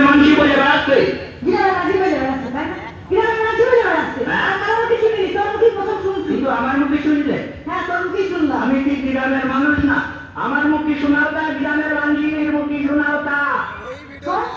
মানসি বলে বেড়াচ্ছে হ্যাঁ। আমার মুখে শুনলে হ্যাঁ আমি কি গ্রামের মানুষ না আমার মুখে শোনাও তা গ্রামের মানসির মুখে শোনাও তা তোর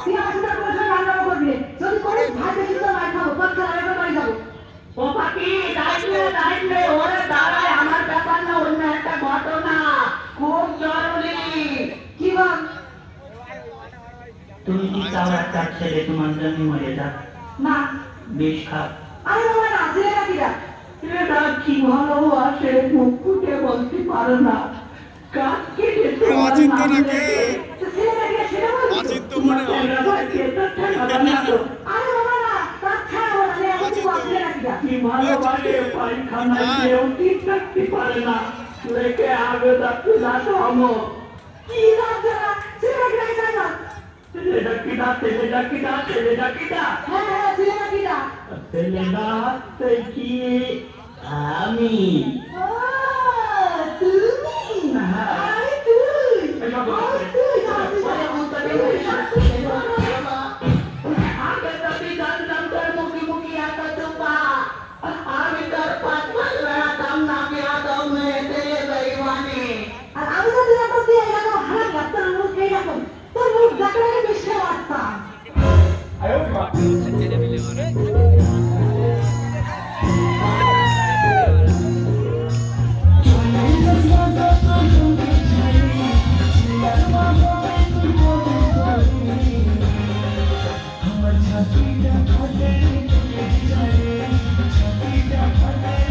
তুমি কি চাও একটা ছেলে তোমার জন্য মরে যাক? না বেশ খাও। আরে বাবা না ছেলে নাকিরা এটা কি ভালোবাসে মুখ ফুটে বলতে পারো না। অচিন্ত নাকি? অচিন্ত মনে হয়। না। তো। আরে বাবা না তার ছাড়া বলা নেই এখন কি বল ছেলে নাকিরা কি ভালোবাসে পায়খানায় কেউ ঠিক থাকতে পারে না। আগে না কি লজ্জা না ছেলে নাকিরা কি জানো ছেলেটা হ্যাঁ হ্যাঁ ছেলে নাকিরা ছেলেটা কি আমি ছবিটা ছবিটা